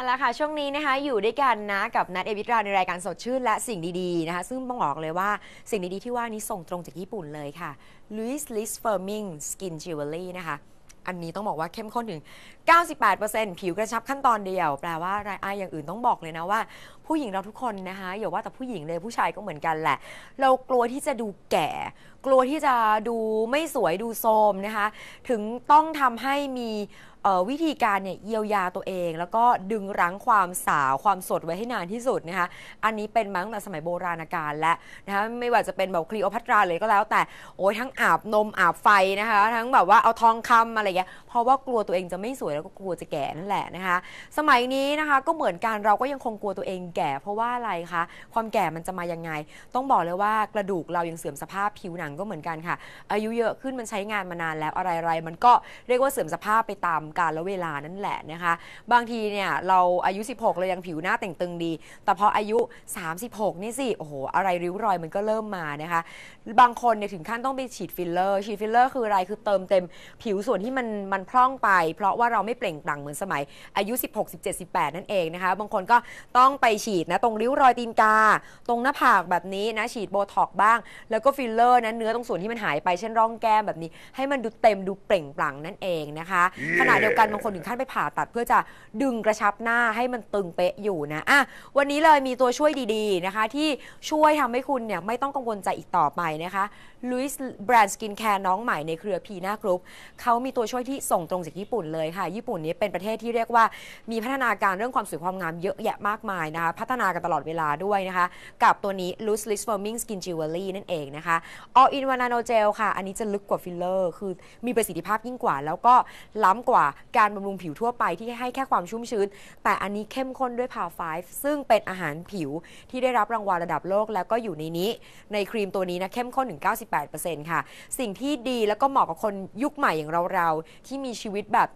เอาละค่ะช่วงนี้นะคะอยู่ด้วยกันนะกับนัทเอวิตราในรายการสดชื่นและสิ่งดีๆนะคะซึ่งต้องบอกเลยว่าสิ่งดีๆที่ว่านี้ส่งตรงจากญี่ปุ่นเลยค่ะ Louis Lis Firming Skin Jewelry นะคะอันนี้ต้องบอกว่าเข้มข้นถึง 98%ผิวกระชับขั้นตอนเดียว แปลว่าอะไรอะอย่างอื่นต้องบอกเลยนะว่า ผู้หญิงเราทุกคนนะคะอย่าว่าแต่ผู้หญิงเลยผู้ชายก็เหมือนกันแหละ เรากลัวที่จะดูแก่กลัวที่จะดูไม่สวยดูโทรมนะคะ ถึงต้องทำให้มีวิธีการเนี่ยเยียวยาตัวเอง แล้วก็ดึงรั้งความสาวความสดไว้ให้นานที่สุดนะคะอันนี้เป็นมาตั้งแต่สมัยโบราณกาลและนะคะไม่ว่าจะเป็นแบบคลีโอพัตราเลยก็แล้ว แต่โอ้ยทั้งอาบนมอาบไฟนะคะ ทั้งแบบว่าเอาทองคำอะไรเงี้ยเพราะว่ากลัวตัวเองจะไม่สวยแล้วก็กลัวจะแก่นั่นแหละนะคะ สมัยนี้นะคะก็เหมือนกันเราก็ยังคงกลัวตัวเองแก่ เพราะว่าอะไรคะความแก่มันจะมายังไง ต้องบอกเลยว่ากระดูกเรายังเสื่อมสภาพผิวหนังก็เหมือนกันค่ะ อายุเยอะขึ้นมันใช้งานมานานแล้วอะไรๆมันก็เรียกว่าเสื่อมสภาพไปตามกาลและเวลานั่นแหละนะคะ บางทีเนี่ยเราอายุ 16เรายังผิวหน้าแต่งตึงดี แต่พออายุ 36 นี่สิโอ้โหอะไรริ้วรอยมันก็เริ่มมานะคะ บางคนเนี่ยถึงขั้นต้องไปฉีดฟิลเลอร์ฉีดฟิลเลอร์คืออะไรคือเติมเต็มผิวส่วนที่มันมันพร่องไป เพราะว่าเราไม่เปล่งปลั่งเหมือนสมัยอายุ 16 17 18 นั่นเองนะคะ บางคนก็ต้องไปฉีดนะตรงริ้วรอยตีนกา ตรงหน้าผากแบบนี้นะฉีดโบท็อกบ้าง แล้วก็ฟิลเลอร์นะเนื้อตรงส่วนที่มันหายไปเช่นร่องแก้มแบบนี้ ให้มันดูเต็มดูเปล่งปลั่งนั่นเองนะคะขณะเดียวกันบางคนถึงขั้นไปผ่าตัด เพื่อจะดึงกระชับหน้าให้มันตึงเป๊ะอยู่นะอะวันนี้เลยมีตัวช่วยดีๆนะคะ ที่ช่วยทำให้คุณเนี่ยไม่ต้องกังวลใจอีกต่อไปนะคะ Louis Brand Skin Care น้องใหม่ในเครือพีน่ากรุ๊ปเขามีตัวช่วยที่ส่งตรงจากญี่ปุ่นเลยค่ะ ญี่ปุ่นนี้เป็นประเทศที่เรียกว่ามีพัฒนาการเรื่องความสวยความงามเยอะแยะมากมายนะคะ พัฒนากันตลอดเวลาด้วยนะคะ กับตัวนี้ Loose Lips Firming Skin Jewelry นั่นเองนะคะ All in One Nano Gel ค่ะ อันนี้จะลึกกว่าฟิลเลอร์ คือมีประสิทธิภาพยิ่งกว่า แล้วก็ล้ำกว่าการบำรุงผิวทั่วไปที่ให้แค่ความชุ่มชื้น แต่อันนี้เข้มข้นด้วย Power 5ซึ่งเป็นอาหารผิวที่ได้รับรางวัลระดับโลก แล้วก็อยู่ในนี้ ในครีมตัวนี้นะเข้มข้นถึง98%ค่ะ สิ่งที่ดีแล้วก็เหมาะกับคนยุคใหม่อย่างเราๆ ที่มีชีวิตแบบ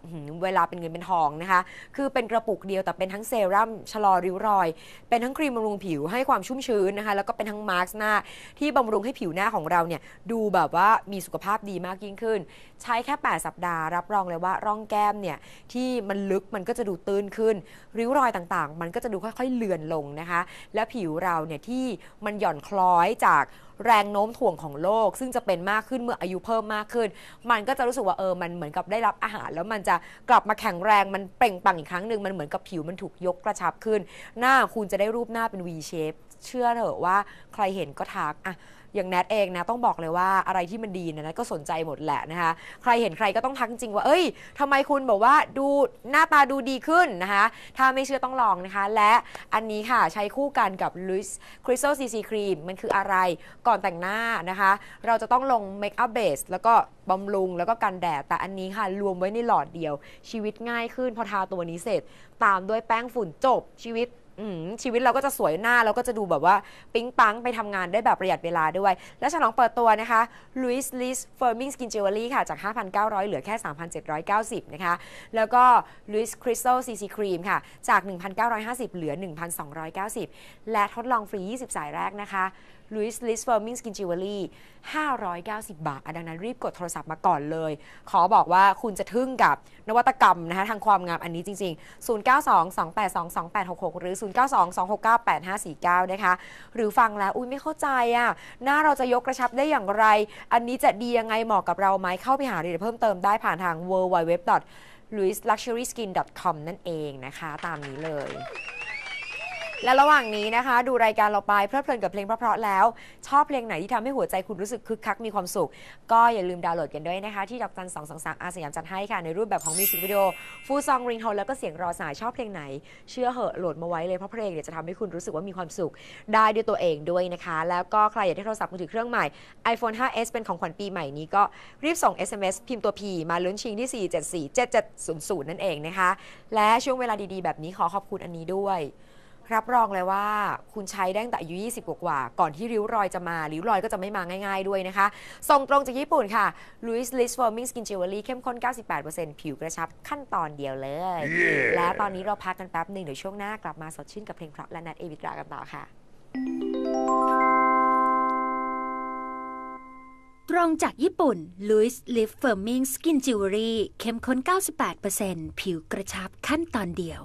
เวลาเป็นเงินเป็นทองนะคะ คือเป็นกระปุกเดียวแต่เป็นทั้งเซรั่มชะลอริ้วรอย เป็นทั้งครีมบำรุงผิวให้ความชุ่มชื้นนะคะ แล้วก็เป็นทั้งมาร์กหน้าที่บำรุงให้ผิวหน้าของเราเนี่ยดูแบบว่ามีสุขภาพดีมากยิ่งขึ้น ใช้แค่ 8 สัปดาห์ รับรองเลยว่าร่องแก้มเนี่ยที่มันลึกมันก็จะดูตื้นขึ้น ริ้วรอยต่างๆ มันก็จะดูค่อยๆเลือนลงนะคะ และผิวเราเนี่ยที่มันหย่อนคล้อยจาก แรงโน้มถ่วงของโลก ซึ่งจะเป็นมากขึ้นเมื่ออายุเพิ่มมากขึ้น มันก็จะรู้สึกว่าเออมันเหมือนกับได้รับอาหาร แล้วมันจะกลับมาแข็งแรงมันเปล่งปลั่งอีกครั้งหนึ่งมันเหมือนกับผิวมันถูกยกกระชับขึ้น หน้าคุณจะได้รูปหน้าเป็น V shape เชื่อเถอะว่าใครเห็นก็ทักอะ อย่างแนทเองนะต้องบอกเลยว่าอะไรที่มันดีเนยนะก็สนใจหมดแหละนะคะใครเห็นใครก็ต้องทักจริงว่า เอ้ยทำไมคุณบอกว่าดูหน้าตาดูดีขึ้นนะคะ ถ้าไม่เชื่อต้องลองนะคะ และอันนี้ค่ะใช้คู่กันกับ Louis Crystal CC Cream มันคืออะไรก่อนแต่งหน้านะคะ เราจะต้องลงเมคอัพเบสแล้วก็บำรุงแล้วก็กันแดด แต่อันนี้ค่ะรวมไว้ในหลอดเดียว ชีวิตง่ายขึ้นพอทาตัวนี้เสร็จ ตามด้วยแป้งฝุ่นจบชีวิต อืมชีวิตเราก็จะสวยหน้าเราก็จะดูแบบว่าปิ๊งปังไปทำงานได้แบบประหยัดเวลาด้วย และฉลองเปิดตัวนะคะ Louis l i s Firming Skin Jewelry ค่ะ จาก 5,900 เหลือแค่ 3,790 นะคะ แล้วก็ Louis Crystal CC Cream ค่ะ จาก 1,950 เหลือ 1,290 และทดลองฟรี 20 สายแรกนะคะ Louis Liss Firming Skin Jewelry 590 บาทอะดังนั้นรีบกดโทรศัพท์มาก่อนเลย ขอบอกว่าคุณจะทึ่งกับนวัตกรรมนะคะทางความงามอันนี้จริง ๆ 0922822866 หรือ 0922698549 นะคะ หรือฟังแล้ว อุ้ยไม่เข้าใจอะ หน้าเราจะยกกระชับได้อย่างไร อันนี้จะดียังไงเหมาะกับเราไหมเข้าไปหารายละเอียดเพิ่มเติมได้ผ่านทาง www louisluxuryskin.com นั่นเองนะคะ ตามนี้เลย และระหว่างนี้นะคะ ดูรายการเราไปเพลิดเพลินกับเพลงเพราะๆแล้ว ชอบเพลงไหนที่ทำให้หัวใจคุณรู้สึกคึกคักมีความสุข ก็อย่าลืมดาวน์โหลดกันด้วยนะคะ ที่ดอกจันสองสองสามอาสยามจัดให้ค่ะ ในรูปแบบของมิวสิกวิดีโอฟูลซองริงโทนแล้วก็เสียงรอสายชอบเพลงไหน เชื่อเหอะโหลดมาไว้เลยเพราะเพลงเนี่ยจะทำให้คุณรู้สึกว่ามีความสุข ได้ด้วยตัวเองด้วยนะคะ แล้วก็ใครอยากได้โทรศัพท์มือถือเครื่องใหม่ iPhone 5s เป็นของขวัญปีใหม่นี้ก็รีบส่ง SMS พิมพ์ตัว P มาลุ้นชิงที่ 4747700 นั่นเองนะคะ และช่วงเวลาดีๆ แบบนี้ขอขอบคุณอันนี้ด้วย รับรองเลยว่าคุณใช้ได้ตั้งแต่อายุ20 กว่าๆก่อนที่ริ้วรอยจะมาริ้วรอยก็จะไม่มาง่ายๆด้วยนะคะ ส่งตรงจากญี่ปุ่นค่ะ Louis Liss Firming Skin Jewelry เข้มข้น 98%ผิวกระชับขั้นตอนเดียวเลยและตอนนี้เราพักกันแป๊บหนึ่งเดี๋ยวช่วงหน้ากลับมาสดชื่นกับเพลงเพราะและนัดเอวิตรากันต่อค่ะ ตรงจากญี่ปุ่น Louis Lift Firming Skin Jewelry เข้มข้น 98%ผิวกระชับขั้นตอนเดียว